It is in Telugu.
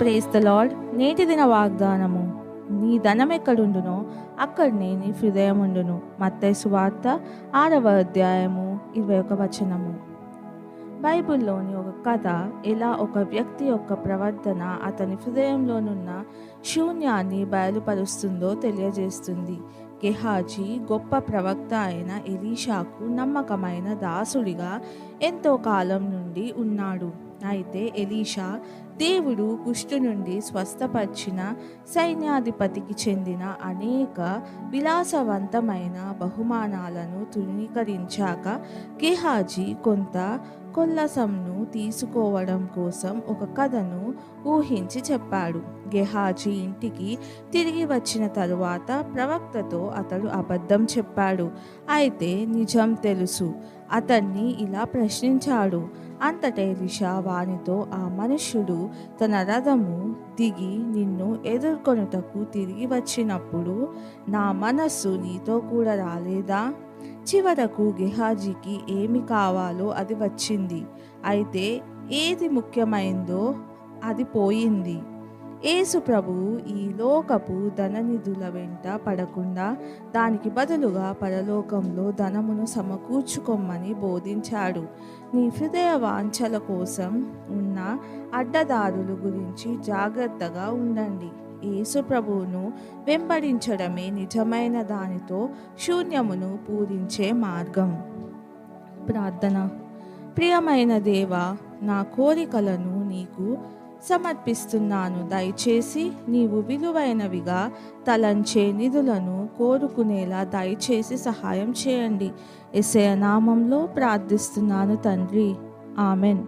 ప్రేస్ ద లాడ్ నేటి దిన వాగ్దానము. నీ ధనం ఎక్కడుండునో అక్కడనే నీ హృదయం ఉండును మత్తైసు వార్త ఆరవ అధ్యాయము ఇరవై ఒక వచనము. బైబిల్లోని ఒక కథ ఎలా ఒక వ్యక్తి యొక్క ప్రవర్తన అతని హృదయంలోనున్న శూన్యాన్ని బయలుపరుస్తుందో తెలియజేస్తుంది. గెహాజీ గొప్ప ప్రవక్త అయిన ఎలీషాకు నమ్మకమైన దాసుడిగా ఎంతో కాలం నుండి ఉన్నాడు. అయితే ఎలీషా దేవుడు కుష్టు నుండి స్వస్థపరిచిన సైన్యాధిపతికి చెందిన అనేక విలాసవంతమైన బహుమానాలను తృణీకరించాక గెహాజీ కొంత కొల్లసంను తీసుకోవడం కోసం ఒక కథను ఊహించి చెప్పాడు. గెహాజీ ఇంటికి తిరిగి వచ్చిన తరువాత ప్రవక్తతో అతడు అబద్ధం చెప్పాడు. అయితే నిజం తెలుసు. అతన్ని ఇలా ప్రశ్నించాడు. అంతటే రిషా వానితో ఆ మనుష్యుడు తన రథము దిగి నిన్ను ఎదుర్కొనుటకు తిరిగి వచ్చినప్పుడు నా మనస్సు నీతో కూడా రాలేదా? చివరకు గెహాజీకి ఏమి కావాలో అది వచ్చింది. అయితే ఏది ముఖ్యమైందో అది పోయింది. యేసు ప్రభువు ఈ లోకపు ధననిధుల వెంట పడకుండా దానికి బదులుగా పరలోకంలో ధనమును సమకూర్చుకోమని బోధించాడు. నీ హృదయ వాంఛల కోసం ఉన్న అడ్డదారుల గురించి జాగ్రత్తగా ఉండండి. యేసు ప్రభువును వెంబడించడమే నిజమైన దానితో శూన్యమును పూరించే మార్గం. ప్రార్థన. ప్రియమైన దేవ నా కోరికలను నీకు సమర్పిస్తున్నాను. దయచేసి నీవు విలువైనవిగా తలంచే నిధులను కోరుకునేలా దయచేసి సహాయం చేయండి. ఎసయ నామంలో ప్రార్థిస్తున్నాను తండ్రి. ఆమెన్.